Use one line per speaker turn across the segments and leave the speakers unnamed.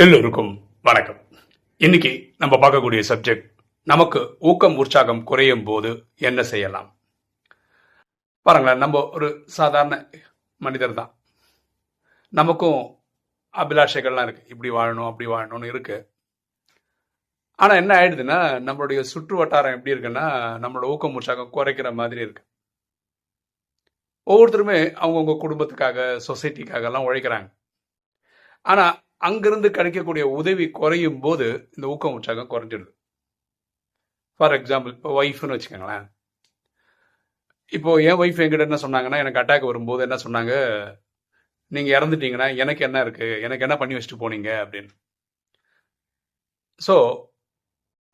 எல்லோருக்கும் வணக்கம். இன்னைக்கு நம்ம பார்க்கக்கூடிய சப்ஜெக்ட் நமக்கு ஊக்கம் உற்சாகம் குறையும் போது என்ன செய்யலாம்? பாருங்களேன் நம்ம ஒரு சாதாரண மனிதர் தான். நமக்கும் அபிலாஷைகள்லாம் இருக்கு. இப்படி வாழணும் அப்படி வாழணும்னு இருக்கு. ஆனா என்ன ஆயிடுதுன்னா நம்மளுடைய சுற்று வட்டாரம் எப்படி இருக்குன்னா நம்மளோட ஊக்கம் உற்சாகம் குறைக்கிற மாதிரி இருக்கு. ஒவ்வொருத்தருமே அவங்கவுங்க குடும்பத்துக்காக சொசைட்டிக்காக எல்லாம் உழைக்கிறாங்க. ஆனா அங்கிருந்து கிடைக்கக்கூடிய உதவி குறையும் போது இந்த ஊக்கம் உற்சாகம் குறைஞ்சிடுது. ஃபார் எக்ஸாம்பிள் இப்போ ஒய்ஃப்னு வச்சுக்கோங்களேன். இப்போ என் ஒய்ஃப் என்கிட்ட என்ன சொன்னாங்கன்னா எனக்கு அட்டாக் வரும்போது என்ன சொன்னாங்க? நீங்கள் இறந்துட்டீங்கன்னா எனக்கு என்ன இருக்கு? எனக்கு என்ன பண்ணி வச்சுட்டு போனீங்க? அப்படின்னு. ஸோ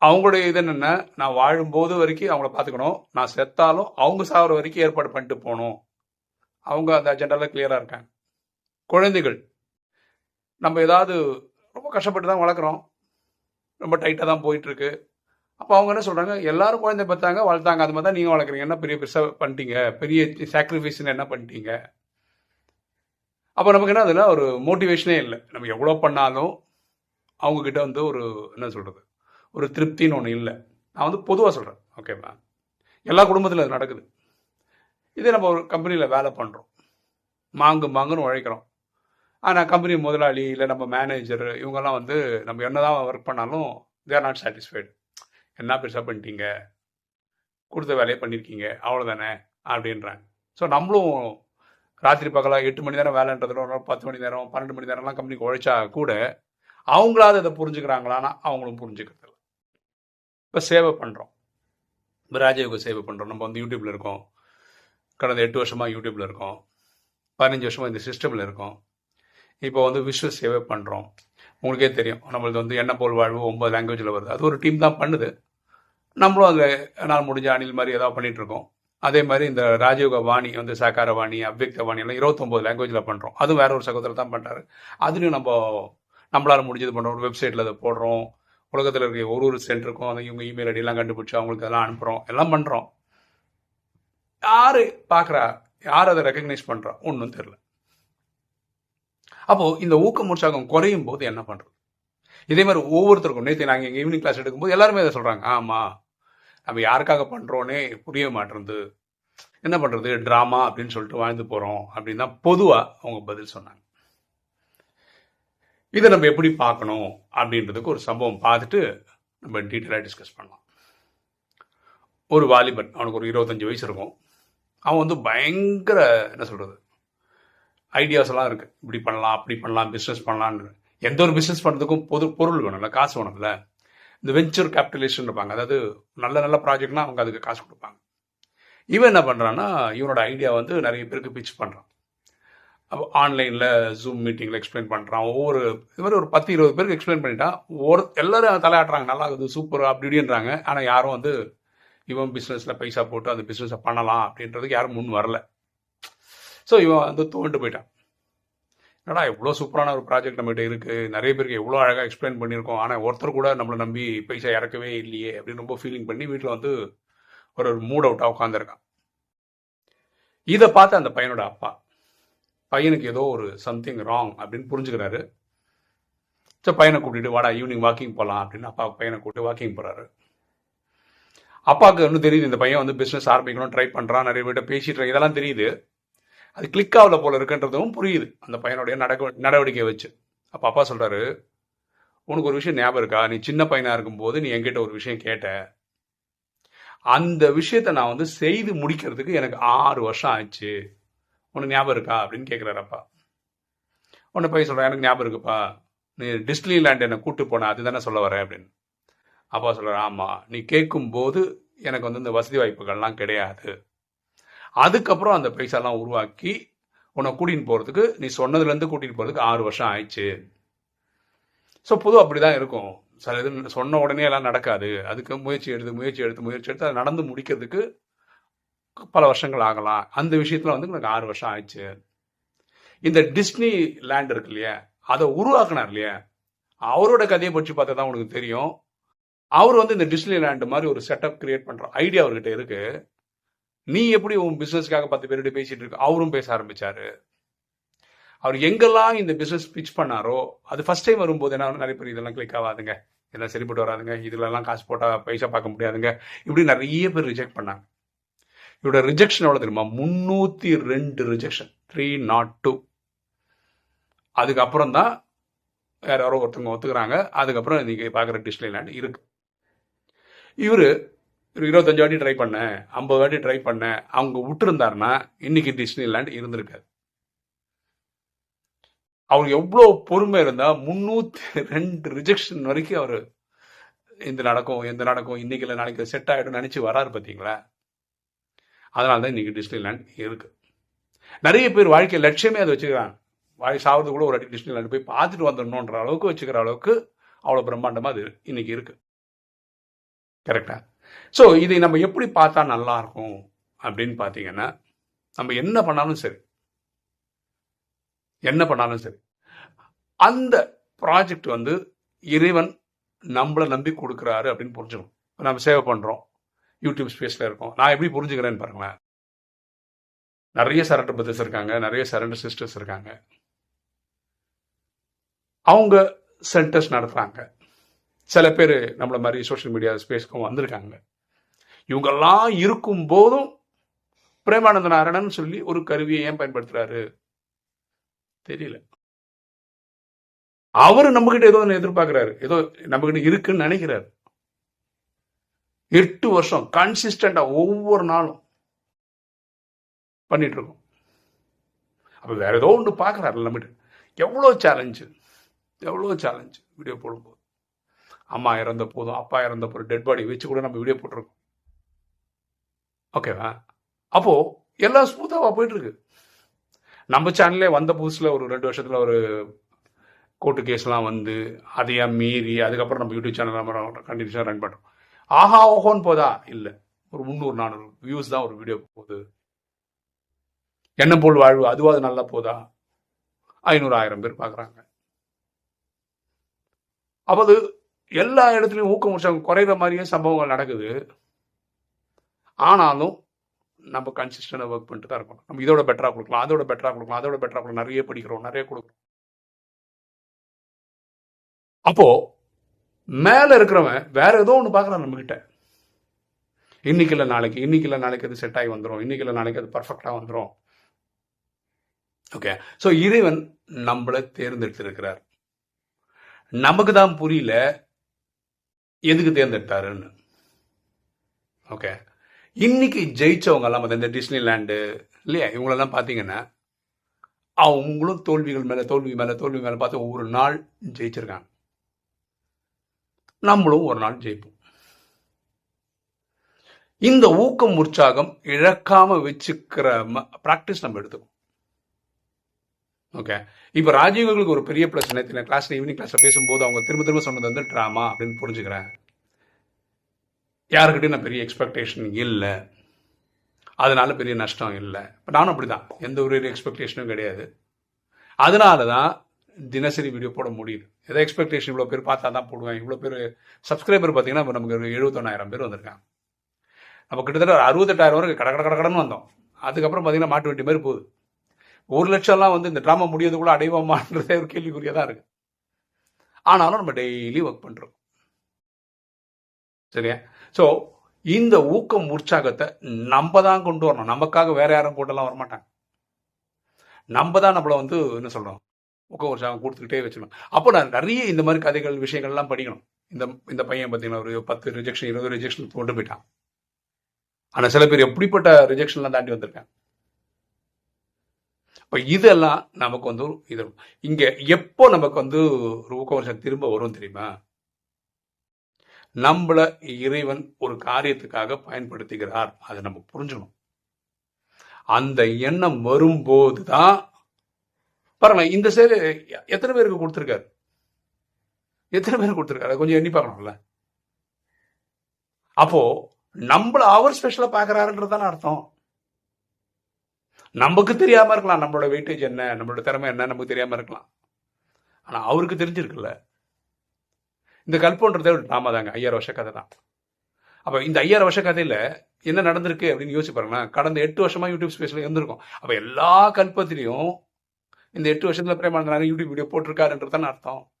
அவங்களுடைய இது என்னென்னா நான் வாழும்போது வரைக்கும் அவங்கள பார்த்துக்கணும். நான் செத்தாலும் அவங்க சாகிற வரைக்கும் ஏற்பாடு பண்ணிட்டு போகணும். அவங்க அந்த அஜெண்டாவில் கிளியராக இருக்காங்க. குழந்தைகள் நம்ம ஏதாவது ரொம்ப கஷ்டப்பட்டு தான் வளர்க்குறோம். ரொம்ப டைட்டாக தான் போயிட்டுருக்கு. அப்போ அவங்க என்ன சொல்கிறாங்க எல்லாரும் குழந்தை பார்த்தாங்க வளர்த்தாங்க. அது மாதிரி தான் நீங்கள் வளர்க்குறீங்க. என்ன பெரிய பெருசாக பண்ணிட்டீங்க? பெரிய சாக்ரிஃபைஸ்னு என்ன பண்ணிட்டீங்க? அப்போ நமக்கு என்ன அதில் ஒரு மோட்டிவேஷனே இல்லை. நம்ம எவ்வளோ பண்ணாலும் அவங்கக்கிட்ட வந்து ஒரு என்ன சொல்கிறது ஒரு திருப்தின்னு ஒன்று இல்லை. நான் வந்து பொதுவாக சொல்கிறேன் ஓகேவா எல்லா குடும்பத்திலும் அது நடக்குது. இதே நம்ம ஒரு கம்பெனியில் வேலை பண்ணுறோம் மாங்கு மாங்குன்னு உழைக்கிறோம். ஆனால் கம்பெனி முதலாளி இல்லை நம்ம மேனேஜர் இவங்கெல்லாம் வந்து நம்ம என்னதான் ஒர்க் பண்ணாலும் தேர் நாட் சாட்டிஸ்ஃபைடு என்ன பெருசாக பண்ணிட்டீங்க? கொடுத்த வேலையை பண்ணியிருக்கீங்க அவ்வளோதானே அப்படின்றாங்க. ஸோ நம்மளும் ராத்திரி பகலாக எட்டு மணி நேரம் வேலைன்றதுல ஒரு நாள் பத்து மணி நேரம் பன்னெண்டு மணி நேரம்லாம் கம்பெனிக்கு உழைச்சா கூட அவங்களாவது அதை புரிஞ்சுக்கிறாங்களான்னா அவங்களும் புரிஞ்சுக்கிறது இல்லை இப்போ சேவை பண்ணுறோம் இப்போ ராஜயோக சேவை பண்ணுறோம் நம்ம வந்து யூடியூப்பில் இருக்கோம். கடந்த எட்டு வருஷமாக யூடியூப்பில் இருக்கோம். பதினஞ்சு வருஷமாக இந்த சிஸ்டமில் இருக்கோம். இப்போ வந்து விஸ்வ சேவை பண்ணுறோம் உங்களுக்கே தெரியும். நம்மளது வந்து என்ன போல் வாழ்வு ஒன்பது லாங்குவேஜில் வருது. அது ஒரு டீம் தான் பண்ணுது. நம்மளும் அதில் என்னால் முடிஞ்ச அணில் மாதிரி ஏதாவது பண்ணிகிட்ருக்கோம் அதே மாதிரி இந்த ராஜயோக வாணி வந்து சாக்கார வாணி அவ்யக்த வாணி எல்லாம் இருபத்தொம்போது லாங்குவேஜில் பண்ணுறோம் அதுவும் வேற ஒரு சகோதரர் தான் பண்ணுறாரு அதுலேயும் நம்ம நம்மளால் முடிஞ்சது பண்ணுறோம் ஒரு வெப்சைட்டில் அதை போடுறோம். உலகத்தில் இருக்க ஒரு ஒரு சென்டருக்கும் அந்த இவங்க இமெயில் ஐடியெல்லாம் கண்டுபிடிச்சி அவங்களுக்கு அதெல்லாம் அனுப்புகிறோம் எல்லாம் பண்ணுறோம் யாரு பார்க்குறா யார் அதை ரெக்கக்னைஸ் பண்ணுறா ஒன்றும் தெரில அப்போ இந்த ஊக்க உற்சாகம் குறையும் போது என்ன பண்றது? இதே மாதிரி ஒவ்வொருத்தருக்கும் நேற்று நாங்கள் எங்கள் ஈவினிங் கிளாஸ் எடுக்கும்போது எல்லாருமே இதை சொல்றாங்க. ஆமா நம்ம யாருக்காக பண்றோன்னே புரிய மாட்டேறது என்ன பண்றது? ட்ராமா அப்படின்னு சொல்லிட்டு வாழ்ந்து போறோம் அப்படின்னு தான் பொதுவா அவங்க பதில் சொன்னாங்க. இதை நம்ம எப்படி பார்க்கணும் அப்படின்றதுக்கு ஒரு சம்பவம் பார்த்துட்டு நம்ம டீட்டெயிலாக டிஸ்கஸ் பண்ணலாம். ஒரு வாலிபன் அவனுக்கு ஒரு இருபத்தஞ்சு வயசு இருக்கும். அவன் வந்து பயங்கர என்ன சொல்கிறது ஐடியாஸ் எல்லாம் இருக்கு. இப்படி பண்ணலாம் அப்படி பண்ணலாம் பிஸ்னஸ் பண்ணலான்னு எந்த ஒரு பிஸ்னஸ் பண்ணுறதுக்கும் பொது பொருள் வேணும்ல காசு வேணும்ல இந்த வெஞ்சர் கேபிட்டலிஸ்ட் இருப்பாங்க. அதாவது நல்ல நல்ல ப்ராஜெக்ட்னா அவங்க அதுக்கு காசு கொடுப்பாங்க. இவன் என்ன பண்ணுறான்னா இவனோட ஐடியா வந்து நிறைய பேருக்கு பிச் பண்ணுறான் அப்போ ஆன்லைனில் ஜூம் மீட்டிங்கில் எக்ஸ்பிளைன் பண்ணுறான் ஒவ்வொரு இது மாதிரி ஒரு பத்து இருபது பேருக்கு எக்ஸ்பிளைன் பண்ணிட்டான் ஒரு எல்லாரும் தலையாட்டுறாங்க. நல்லா இருக்குது சூப்பர் அப்படி இப்படின்றாங்க. ஆனால் யாரும் வந்து இவன் பிஸ்னஸில் பைசா போட்டு அந்த பிஸ்னஸை பண்ணலாம் அப்படின்றதுக்கு யாரும் முன் வரல. ஸோ இவன் வந்து தோண்டு போயிட்டான். என்னடா இவ்வளோ சூப்பரான ஒரு ப்ராஜெக்ட் நம்மகிட்ட இருக்குது நிறைய பேருக்கு எவ்வளோ அழகாக எக்ஸ்பிளைன் பண்ணியிருக்கோம். ஆனால் ஒருத்தர் கூட நம்மளை நம்பி பைசா இறக்கவே இல்லையே அப்படின்னு ரொம்ப ஃபீலிங் பண்ணி வீட்டில் வந்து ஒரு மூட் அவுட்டாக உட்காந்துருக்கான் இதை பார்த்து அந்த பையனோட அப்பா பையனுக்கு ஏதோ ஒரு சம்திங் ராங் அப்படின்னு புரிஞ்சுக்கிறாரு. ஸோ பையனை கூட்டிகிட்டு வாடா ஈவினிங் வாக்கிங் போகலாம் அப்படின்னு அப்பா பையனை கூப்பிட்டு வாக்கிங் போகிறாரு அப்பாவுக்கு இன்னும் தெரியுது இந்த பையன் வந்து பிஸ்னஸ் ஆரம்பிக்கணும் ட்ரை பண்ணுறான் நிறைய பேர்கிட்ட பேசிட்டு இதெல்லாம் தெரியுது. அது கிளிக் ஆகல போல இருக்குன்றதும் புரியுது. அந்த பையனுடைய நடக்க நடவடிக்கையை வச்சு. அப்போ அப்பா சொல்கிறாரு உனக்கு ஒரு விஷயம் ஞாபகம் இருக்கா? நீ சின்ன பையனாக இருக்கும்போது நீ என்கிட்ட ஒரு விஷயம் கேட்ட. அந்த விஷயத்த நான் வந்து செய்து முடிக்கிறதுக்கு எனக்கு ஆறு வருஷம் ஆச்சு. உனக்கு ஞாபகம் இருக்கா? அப்படின்னு கேட்குறாரு அப்பா. உன்னை பையன் சொல்கிறேன் எனக்கு ஞாபகம் இருக்குப்பா. நீ டிஸ்னி லேண்ட் என்னை கூட்டு போன அதுதானே சொல்ல வரேன் அப்படின்னு. அப்பா சொல்கிறார் ஆமாம் நீ கேட்கும் போது எனக்கு வந்து இந்த வசதி வாய்ப்புகள்லாம் கிடையாது. அதுக்கப்புறம் அந்த பைசாலாம் உருவாக்கி உன்னை கூட்டின்னு போகிறதுக்கு நீ சொன்னதுலேருந்து கூட்டிகிட்டு போகிறதுக்கு ஆறு வருஷம் ஆயிடுச்சு. ஸோ பொதுவாக அப்படி தான் இருக்கும். சில இது சொன்ன உடனே எல்லாம் நடக்காது. அதுக்கு முயற்சி எடுத்து முயற்சி எடுத்து முயற்சி எடுத்து அதை நடந்து முடிக்கிறதுக்கு பல வருஷங்கள் ஆகலாம். அந்த விஷயத்தில் வந்து எனக்கு ஆறு வருஷம் ஆயிடுச்சு. இந்த டிஸ்னி லேண்ட் இருக்கு இல்லையா? அதை உருவாக்குனார் இல்லையா? அவரோட கதையை பற்றி பார்த்தா தான் உனக்கு தெரியும். அவர் வந்து இந்த டிஸ்னி லேண்ட் மாதிரி ஒரு செட்டப் கிரியேட் பண்ணுற ஐடியா அவர்கிட்ட இருக்கு. நீ எப்படி உன் பிசினஸ்க்காக பத்து பேர்கிட்ட பேசிட்டு இருக்க? அவரும் பேச ஆரம்பிச்சாரு. அவர் எங்கெல்லாம் இந்த பிசினஸ் பிச் பண்ணாரோ அது ஃபர்ஸ்ட் டைம் வரும்போது என்ன நிறைய பேர் இதெல்லாம் கிளிக் ஆகாதுங்க. இதெல்லாம் சரிப்பட்டு வராதுங்க. இதுலலாம் காசு போட்டால் பைசா பார்க்க முடியாதுங்க. இப்படி நிறைய பேர் ரிஜெக்ட் பண்ணாங்க. இவரோட ரிஜெக்ஷன் எவ்வளோ தெரியுமா? முந்நூற்றி ரெண்டு ரிஜெக்ஷன் த்ரீ நாட் டூ அதுக்கப்புறம் தான் வேற யாரோ ஒருத்தவங்க ஒத்துக்கிறாங்க. அதுக்கப்புறம் நீங்கள் பார்க்குற டிஸ்பிளேலேண்ட் இருக்கு. இவர் இருபத்தஞ்சு வாட்டி ட்ரை பண்ணேன் ஐம்பது வாட்டி ட்ரை பண்ணேன். அவங்க விட்டுருந்தாருன்னா இன்னைக்கு டிஸ்னிலேண்ட் இருந்திருக்காது. அவர் எவ்வளோ பொறுமை இருந்தால் முந்நூற்றி ரெண்டு ரிஜெக்ஷன் வரைக்கும் அவர் இந்த நடக்கும் எந்த நடக்கும் இன்னைக்கு இல்லை நாளைக்கு செட் ஆகிடும் நினச்சி வராரு பார்த்தீங்களா அதனால தான் இன்னைக்கு டிஸ்னிலேண்ட் இருக்கு. நிறைய பேர் வாழ்க்கை லட்சியமே அதை வச்சுக்கிறாங்க. வாய் சாவது கூட ஒரு அடி டிஸ்னிலேண்ட் போய் பார்த்துட்டு வந்துடணுன்ற அளவுக்கு வச்சுக்கிற அளவுக்கு அவ்வளோ பிரம்மாண்டமாக அது இன்னைக்கு இருக்கு. கரெக்டாக ஸோ இதை நம்ம எப்படி பார்த்தா நல்லா இருக்கும் அப்படின்னு பார்த்தீங்கன்னா நம்ம என்ன பண்ணாலும் சரி. என்ன பண்ணாலும் சரி. அந்த ப்ராஜெக்ட் வந்து இறைவன் நம்மளை நம்பி கொடுக்குறாரு அப்படின்னு புரிஞ்சுக்கணும். நம்ம சேவை பண்ணுறோம் யூடியூப் ஸ்பேஸில் இருக்கோம். நான் எப்படி புரிஞ்சுக்கிறேன்னு பாருங்களேன். நிறைய சரண்டர் பிரதர்ஸ் இருக்காங்க. நிறைய சரண்டர் சிஸ்டர்ஸ் இருக்காங்க. அவங்க சென்டர்ஸ் நடத்துகிறாங்க சில பேர் நம்மளை மாதிரி சோஷியல் மீடியா ஸ்பேஸ்க்கும் வந்திருக்காங்க. இவங்கெல்லாம் இருக்கும் போதும் பிரேமானந்த நாராயணன் சொல்லி ஒரு கருவியை ஏன் பயன்படுத்துறாரு? தெரியல. அவரு நம்ம கிட்ட ஏதோ ஒன்று எதிர்பார்க்கிறாரு. ஏதோ நம்ம கிட்ட இருக்குன்னு நினைக்கிறாரு. எட்டு வருஷம் கன்சிஸ்டண்டா ஒவ்வொரு நாளும் பண்ணிட்டு இருக்கோம். அப்ப வேற ஏதோ ஒன்று பார்க்கறாரு நம்மகிட்ட. எவ்வளோ சேலஞ்சு எவ்வளோ சேலஞ்சு வீடியோ போடும்போது. அம்மா இறந்த போதும் அப்பா இறந்த போதும் டெட் பாடி வச்சு கூட நம்ம வீடியோ போட்டிருக்கோம். ஓகேவா அப்போது எல்லாம் ஸ்மூத்தாக போயிட்டுருக்கு. நம்ம சேனல்லே வந்த புதுசில் ஒரு ரெண்டு வருஷத்தில் ஒரு கோர்ட்டு கேஸ்லாம் வந்து அதையா மீறி அதுக்கப்புறம் நம்ம யூடியூப் சேனல் நம்ம கண்டினியூஸாக ரன் பண்ணுறோம் ஆஹா ஓஹோன்னு போதா? இல்லை. ஒரு முந்நூறு நானூறு வியூஸ் தான் ஒரு வீடியோ போகுது. என்ன போல் வாழ்வு அதுவாது நல்லா போதா? ஐநூறு ஆயிரம் பேர் பார்க்குறாங்க. அப்போது எல்லா இடத்துலையும் ஊக்கம் உற்சாகம் குறையிற மாதிரியே சம்பவங்கள் நடக்குது. ஆனாலும் நம்ம கன்சிஸ்டண்டாக ஒர்க் பண்ணிட்டு தான் இருக்கணும். நம்ம இதோட பெட்டராக கொடுக்கலாம் அதோட பெட்டராக கொடுக்கலாம் அதோட பெட்டராக கொடுக்கலாம். நிறைய படிக்கிறோம் நிறைய கொடுக்குறோம். அப்போ மேலே இருக்கிறவன் வேற ஏதோ ஒன்று பார்க்குறான் நம்மக்கிட்ட இன்னைக்கு இல்லை நாளைக்கு இன்னைக்கு இல்லை நாளைக்கு அது செட் ஆகி வந்துடும் இன்னைக்கு இல்லை நாளைக்கு அது பர்ஃபெக்டாக வந்துடும் ஓகே ஸோ இறைவன் நம்மளை தேர்ந்தெடுத்திருக்கிறார். நமக்கு தான் புரியல எதுக்கு தேர்ந்தெடுத்தாருன்னு. ஓகே இன்னைக்கு ஜெயிச்சவங்க எல்லாம் இந்த டிஸ்னி லேண்டு இல்லையா இவங்களெல்லாம் பார்த்தீங்கன்னா அவங்களும் தோல்விகள் மேலே தோல்வி மேலே தோல்வி மேலே பார்த்து ஒவ்வொரு நாள் ஜெயிச்சிருக்காங்க. நம்மளும் ஒரு நாள் ஜெயிப்போம். இந்த ஊக்கம் உற்சாகம் இழக்காம வச்சுக்கிற ப்ராக்டிஸ் நம்ம எடுத்துக்கணும். ஓகே இப்போ ராஜீவர்களுக்கு ஒரு பெரிய ப்ளஸ் நேற்று கிளாஸ்ல ஈவினிங் கிளாஸ்ல பேசும்போது அவங்க திரும்ப திரும்ப சொன்னது வந்து ட்ராமா அப்படின்னு புரிஞ்சுக்கிறேன். யாருக்கிட்டையும் நான் பெரிய எக்ஸ்பெக்டேஷன் இல்லை. அதனால பெரிய நஷ்டம் இல்லை. இப்போ நானும் அப்படி தான் எந்த ஒரு எக்ஸ்பெக்டேஷனும் கிடையாது. அதனால தான் தினசரி வீடியோ போட முடியுது. ஏதோ எக்ஸ்பெக்டேஷன் இவ்வளோ பேர் பார்த்தா தான் போடுவேன். இவ்வளோ பேர் சப்ஸ்கிரைபர் பார்த்தீங்கன்னா இப்போ நமக்கு ஒரு எழுபத்தொன்னாயிரம் பேர் வந்திருக்காங்க. நம்ம கிட்டத்தட்ட ஒரு அறுபத்தெட்டாயிரம் வரைக்கும் கட கட கட கடன்னு வந்தோம். அதுக்கப்புறம் பார்த்தீங்கன்னா மாட்டு வண்டி மாதிரி போகுது. ஒரு லட்சம்லாம் வந்து இந்த ட்ராமா முடியறதுக்குள்ள அடைவோமான்றதே ஒரு கேள்விக்குறியாக தான் இருக்கு. ஆனாலும் நம்ம டெய்லி ஒர்க் பண்ணுறோம் சரியா? ஸோ இந்த ஊக்கம் உற்சாகத்தை நம்ம தான் கொண்டு வரணும். நமக்காக வேற யாரும் கூட்டெல்லாம் வரமாட்டாங்க. நம்ம தான் நம்மளை வந்து என்ன சொல்றோம்? ஊக்கம் உற்சாகம் கொடுத்துக்கிட்டே வச்சுக்கணும் அப்போ நான் நிறைய இந்த மாதிரி கதைகள் விஷயங்கள்லாம் படிக்கணும். இந்த இந்த பையன் பார்த்தீங்கன்னா ஒரு பத்து ரிஜெக்ஷன் இருபது ரிஜெக்ஷன் கொண்டு போயிட்டான். ஆனால் சில பேர் எப்படிப்பட்ட ரிஜெக்ஷன்லாம் தாண்டி வந்திருக்காங்க. இப்போ இதெல்லாம் நமக்கு வந்து இது இங்கே எப்போ நமக்கு வந்து ரூபகவசம் திரும்ப வரும் தெரியுமா? நம்மள இறைவன் ஒரு காரியத்துக்காக பயன்படுத்துகிறார். அதை நம்ம புரிஞ்சுக்கணும். அந்த எண்ணம் வரும்போது தான் பாருங்க இந்த சேவை எத்தனை பேருக்கு கொடுத்துருக்காரு? எத்தனை பேருக்கு கொடுத்துருக்காரு? கொஞ்சம் எண்ணி பார்க்கணும்ல. அப்போ நம்மள அவர் ஸ்பெஷலா பாக்குறாருன்றதான அர்த்தம். நமக்கு தெரியாம இருக்கலாம். நம்மளோட வெயிட்டேஜ் என்ன? நம்மளோட திறமை என்ன? நமக்கு தெரியாம இருக்கலாம். ஆனா அவருக்கு தெரிஞ்சிருக்குல்ல. இந்த கல்பன்றதே ஒரு ட்ராமா தாங்க. ஐயாயிரம் வருஷ கதை தான். அப்ப இந்த ஐயாயிரம் வருஷ கதையில என்ன நடந்திருக்கு அப்படின்னு யோசிச்சு பாருங்கன்னா கடந்த எட்டு வருஷமா யூடியூப் ஸ்பேஸ்ல இருந்திருக்கும். அப்போ எல்லா கல்பத்திலையும் இந்த எட்டு வருஷத்துல பிரேமானந்தன் யூடியூப் வீடியோ போட்டிருக்காருன்றது தானே அர்த்தம்.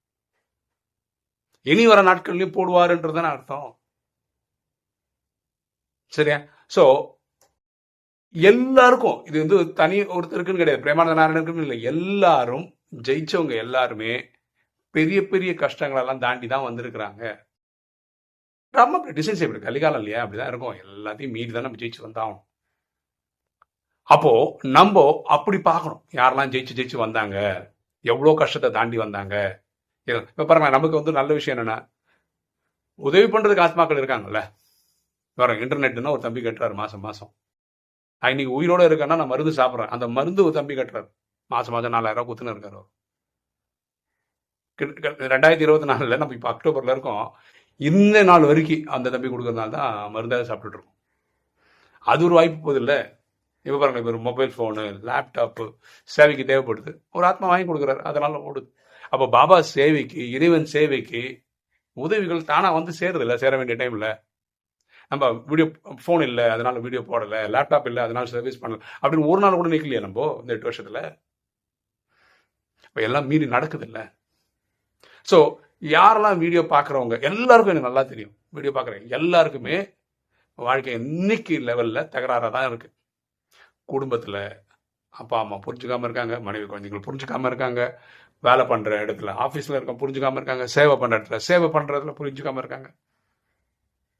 இனி வர நாட்கள்லயும் போடுவாருன்றது தானே அர்த்தம். சரியா? சோ எல்லாருக்கும் இது வந்து தனி ஒருத்தருக்குன்னு கிடையாது பிரேமானந்த நாராயணனுக்குன்னு இல்லை எல்லாரும் ஜெயிச்சவங்க எல்லாருமே பெரிய பெரிய கஷ்டங்களெல்லாம் தாண்டி தான் வந்திருக்கிறாங்க. நம்ம டிசைன்ஸ் எப்படி கலிகாலம் இல்லையா? அப்படிதான் இருக்கும். எல்லாத்தையும் மீறி தான் நம்ம ஜெயிச்சு வந்தாகணும். அப்போ நம்ம அப்படி பார்க்கணும். யாரெல்லாம் ஜெயிச்சு ஜெயிச்சு வந்தாங்க? எவ்வளோ கஷ்டத்தை தாண்டி வந்தாங்க? இப்போ பாருங்க நமக்கு வந்து நல்ல விஷயம் என்னன்னா உதவி பண்ணுறதுக்கு ஆத்மாக்கள் இருக்காங்கல்ல. வரோம் இன்டர்நெட்னா ஒரு தம்பி கட்டுறாரு மாதம் மாதம் நான் இன்னைக்கு உயிரோட இருக்கேன்னா நான் மருந்து சாப்பிட்றேன். அந்த மருந்து தம்பி கட்டுறாரு. மாசம் மாதம் நாலாயிரம் ரூபாய் குத்துன்னு இருக்காரு ரெண்டாயிரத்தி இருபத்தி நாலில் நம்ம இப்போ அக்டோபரில் இருக்கோம். இந்த நாள் வரைக்கும் அந்த தம்பி கொடுக்கறதுனால தான் மருந்தாக சாப்பிட்டுட்டு இருக்கோம். அது ஒரு வாய்ப்பு போகுது இல்லை? இப்போ பாருங்க இப்போ ஒரு மொபைல் ஃபோனு லேப்டாப்பு சேவைக்கு தேவைப்படுது. ஒரு ஆத்மா வாங்கி கொடுக்குறாரு. அதனால ஓடுது. அப்போ பாபா சேவைக்கு இறைவன் சேவைக்கு உதவிகள் தானாக வந்து சேருது இல்லை? சேர வேண்டிய டைமில் நம்ம வீடியோ ஃபோன் இல்லை அதனால் வீடியோ போடலை லேப்டாப் இல்லை அதனால் சர்வீஸ் பண்ணல அப்படின்னு ஒரு நாள் கூட நிற்கலையே நம்ம இந்த எட்டு வருஷத்தில்? இப்போ எல்லாம் மீறி நடக்குது இல்லை ஸோ யாரெல்லாம் வீடியோ பார்க்குறவங்க எல்லாருக்கும் எனக்கு நல்லா தெரியும். வீடியோ பார்க்குறேன் எல்லாருக்குமே வாழ்க்கை இன்னைக்கு லெவலில் தகராறாக தான் இருக்குது குடும்பத்தில் அப்பா அம்மா புரிஞ்சுக்காம இருக்காங்க மனைவி குழந்தைகள் புரிஞ்சுக்காம இருக்காங்க வேலை பண்ணுற இடத்துல ஆஃபீஸில் இருக்க புரிஞ்சுக்காமல் இருக்காங்க சேவை பண்ணுற இடத்துல சேவை பண்ணுறதுல புரிஞ்சுக்காம இருக்காங்க.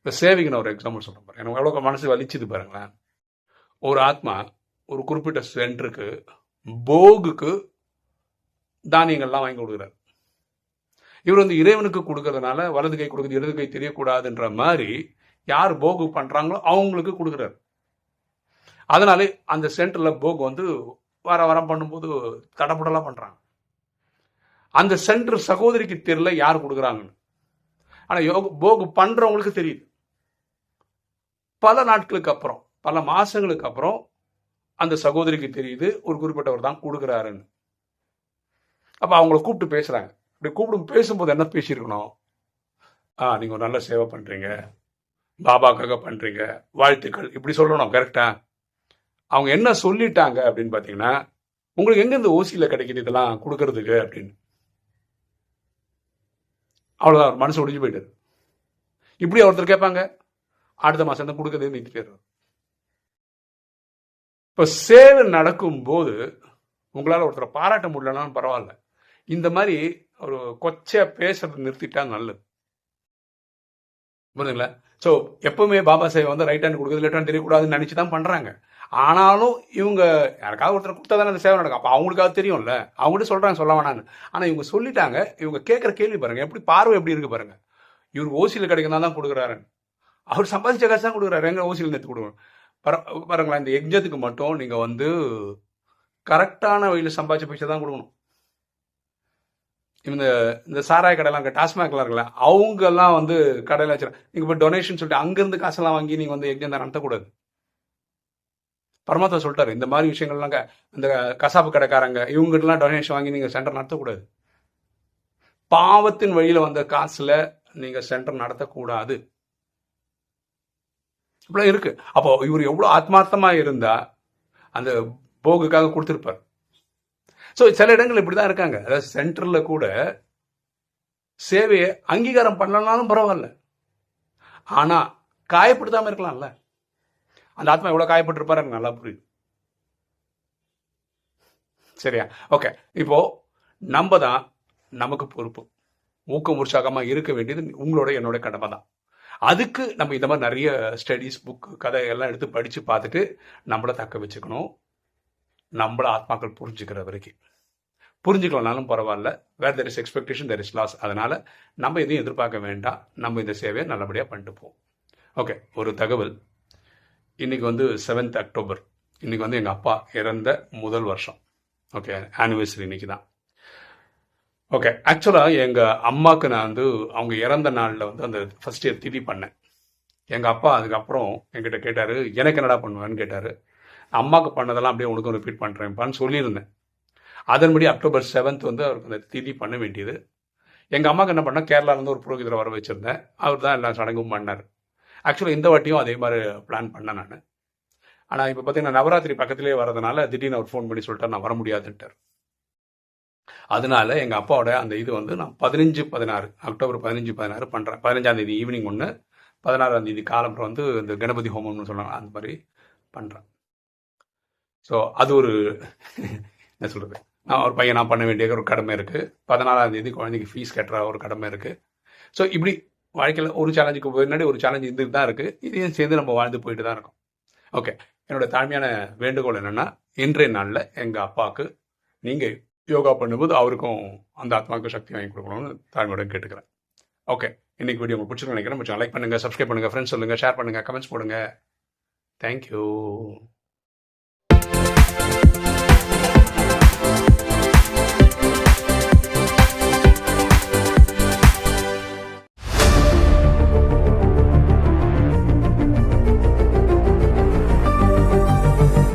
இப்போ சேவைக்கு நான் ஒரு எக்ஸாம்பிள் சொல்ல போகிறேன் எனக்கு எவ்வளோ மனசு வலிச்சுது பாருங்களேன். ஒரு ஆத்மா ஒரு குறிப்பிட்ட சென்டருக்கு போகுக்கு தானியங்கள்லாம் வாங்கி கொடுக்குறாரு. இவர் வந்து இறைவனுக்கு கொடுக்கறதுனால வலது கை கொடுக்குது இடது கை தெரியக்கூடாதுன்ற மாதிரி யார் போகு பண்ணுறாங்களோ அவங்களுக்கு கொடுக்குறாரு. அதனாலே அந்த சென்டரில் போகு வந்து வர வரம் பண்ணும்போது தடப்படலாம் பண்ணுறாங்க அந்த சென்டர் சகோதரிக்கு தெரியல யார் கொடுக்குறாங்கன்னு. ஆனால் யோக போகு பண்ணுறவங்களுக்கு தெரியுது. பல நாட்களுக்கு அப்புறம் பல மாசங்களுக்கு அப்புறம் அந்த சகோதரிக்கு தெரியுது ஒரு குறிப்பிட்டவர் தான் கொடுக்குறாருன்னு அப்போ அவங்கள கூப்பிட்டு பேசுகிறாங்க இப்படி கூப்பிட்டு பேசும்போது என்ன பேசியிருக்கணும்? ஆ நீங்கள் ஒரு நல்ல சேவை பண்ணுறீங்க பாபாக்காக பண்ணுறீங்க வாழ்த்துக்கள். இப்படி சொல்லணும் கரெக்டா அவங்க என்ன சொல்லிட்டாங்க அப்படின்னு பார்த்தீங்கன்னா உங்களுக்கு எங்க இந்த ஓசியில கிடைக்குது இதெல்லாம் கொடுக்கறதுக்கு? அப்படின்னு. அவ்வளோதான் அவர் மனசு ஒடிஞ்சு போயிட்டாரு இப்படி ஒருத்தர் கேட்பாங்க. அடுத்த மாதம் தான் கொடுக்கறதே போயிடுறாரு இப்போ சேவை நடக்கும் போது ஒருத்தரை பாராட்ட முடியலனாலும் பரவாயில்ல. இந்த மாதிரி ஒரு கொச்சையாக பேசுறதை நிறுத்திட்டா நல்லது. புரியுதுங்களா ஸோ எப்பவுமே பாபா சேவை வந்து ரைட் ஹேண்ட் கொடுக்குறது லெஃப்ட் ஹேண்ட் தெரியக்கூடாதுன்னு நினச்சி தான் பண்ணுறாங்க ஆனாலும் இவங்க யாருக்காவது ஒருத்தர் கொடுத்தா தானே அந்த சேவை நடக்கும். அப்போ அவங்களுக்காக தெரியும்ல. அவங்கள்ட்ட சொல்கிறாங்க சொல்ல வேணான்னு ஆனால் இவங்க சொல்லிட்டாங்க இவங்க கேட்குற கேள்வி பாருங்கள் எப்படி பார்வை எப்படி இருக்குது பாருங்கள் இவர் ஓசியில் கிடைக்கணும் தான் கொடுக்குறாருன்னு. அவர் சம்பாதிச்ச காசு தான் கொடுக்குறாரு. எங்க ஓசியில் நேற்று கொடுக்கணும் பர பாருங்களேன் இந்த எக்ஜத்துக்கு மட்டும் நீங்கள் வந்து கரெக்டான வழியில் சம்பாதிச்ச பைசா தான் கொடுக்கணும். இந்த இந்த சாராய கடைலாம் இருக்கு டாஸ்மாக்லாம் இருக்குல்ல அவங்கெல்லாம் வந்து கடையில் வச்சிருக்காங்க நீங்கள் இப்போ டொனேஷன் சொல்லிட்டு அங்கேருந்து காசெல்லாம் வாங்கி நீங்கள் வந்து எக்ஜம் நடத்தக்கூடாது பரமாத்மா சொல்லிட்டாரு இந்த மாதிரி விஷயங்கள்லாம் இந்த கசாப்பு கடைக்காரங்க இவங்ககிட்டலாம் டொனேஷன் வாங்கி நீங்கள் சென்டர் நடத்தக்கூடாது. பாவத்தின் வழியில் வந்த காசில் நீங்கள் சென்டர் நடத்தக்கூடாது. இப்படிலாம் இருக்கு. அப்போ இவர் எவ்வளோ ஆத்மார்த்தமா இருந்தா அந்த போகுக்காக கொடுத்துருப்பார். ஸோ சில இடங்கள் இப்படிதான் இருக்காங்க. அதாவது சென்டரில் கூட சேவையை அங்கீகாரம் பண்ணலனாலும் பரவாயில்ல. ஆனால் காயப்படுத்தாமல் இருக்கலாம்ல. அந்த ஆத்மா எவ்வளோ காயப்பட்டிருப்பாரு எனக்கு நல்லா புரியுது. சரியா? ஓகே இப்போ நம்ம தான் நமக்கு பொறுப்பு. ஊக்கம் உற்சாகமாக இருக்க வேண்டியது உங்களோட என்னோட கடமை தான் அதுக்கு நம்ம இந்த மாதிரி நிறைய ஸ்டடீஸ் புக் கதை எல்லாம் எடுத்து படித்து பார்த்துட்டு நம்மளை தக்க வச்சுக்கணும். நம்மள ஆத்மாக்கள் புரிஞ்சுக்கிற வரைக்கும். புரிஞ்சுக்கலனாலும் பரவாயில்ல. Where there is expectation there is loss அதனால் நம்ம எதையும் எதிர்பார்க்க வேண்டாம். நம்ம இந்த சேவையை நல்லபடியாக பண்ணிட்டு போவோம் ஓகே ஒரு தகவல். இன்றைக்கி வந்து செவன்த் அக்டோபர் இன்றைக்கி வந்து எங்கள் அப்பா இறந்த முதல் வருஷம். ஓகே ஆனிவர்சரி இன்னைக்கு தான் ஓகே ஆக்சுவலாக எங்கள் அம்மாவுக்கு நான் வந்து அவங்க இறந்த நாளில் வந்து அந்த ஃபர்ஸ்ட் இயர் திதி பண்ணேன். எங்கள் அப்பா அதுக்கப்புறம் என்கிட்ட கேட்டார் எனக்கு என்னடா பண்ணுவேன்னு கேட்டார். அம்மாவுக்கு பண்ணதெல்லாம் அப்படியே உனக்கும் ரிப்பீட் பண்ணுறேன்ப்பான்னு சொல்லியிருந்தேன். அதன்படி அக்டோபர் செவன்த் வந்து அவருக்கு அந்த திதி பண்ண வேண்டியது. எங்கள் அம்மாவுக்கு என்ன பண்ணால் கேரளாலேருந்து ஒரு புரோகிதரை வர வச்சுருந்தேன். அவர் தான் எல்லா சடங்கும் பண்ணார். ஆக்சுவலாக இந்த வாட்டியும் அதே மாதிரி பிளான் பண்ணேன் நான். ஆனால் இப்போ பார்த்தீங்கன்னா நவராத்திரி பக்கத்துலேயே வரதுனால திடீர்னு அவர் ஃபோன் பண்ணி சொல்லிட்டார் நான் வர முடியாதுன்ட்டார். அதனால எங்கள் அப்பாவோட அந்த இது வந்து நான் பதினஞ்சு பதினாறு அக்டோபர் பதினஞ்சு பதினாறு பண்ணுறேன் பதினஞ்சாம் தேதி ஈவினிங் ஒன்று பதினாறாம் தேதி காலம்பரம் வந்து இந்த கணபதி ஹோமம்னு சொல்லுவாங்க அந்த மாதிரி பண்ணுறேன் ஸோ அது ஒரு என்ன சொல்கிறது நான் ஒரு பையன் நான் பண்ண வேண்டிய ஒரு கடமை இருக்குது பதினாலாம் தேதி குழந்தைக்கு ஃபீஸ் கட்டுற ஒரு கடமை இருக்குது ஸோ இப்படி வாழ்க்கையில் ஒரு சேலஞ்சுக்கு முன்னாடி ஒரு சேலஞ்சு இருந்துட்டு தான் இருக்குது இதையும் சேர்ந்து நம்ம வாழ்ந்து போயிட்டு தான் இருக்கோம். ஓகே என்னோட தாழ்மையான வேண்டுகோள் என்னென்னா இன்றைய நாளில் எங்கள் அப்பாவுக்கு நீங்கள் யோகா பண்ணும்போது அவருக்கும் அந்த ஆத்மாவுக்கு சக்தி வாங்கி கொடுக்கணும்னு தாழ்மையோட கேட்டுக்கிறேன். ஓகே இன்னைக்கு வீடியோ உங்களுக்கு பிடிச்சிருக்கேன் நினைக்கிறேன். கொஞ்சம் லைக் பண்ணுங்கள் சப்ஸ்கிரைப் பண்ணுங்கள் ஃப்ரெண்ட்ஸ் சொல்லுங்கள் ஷேர் பண்ணுங்கள் கமெண்ட்ஸ் போடுங்க. தேங்க்யூ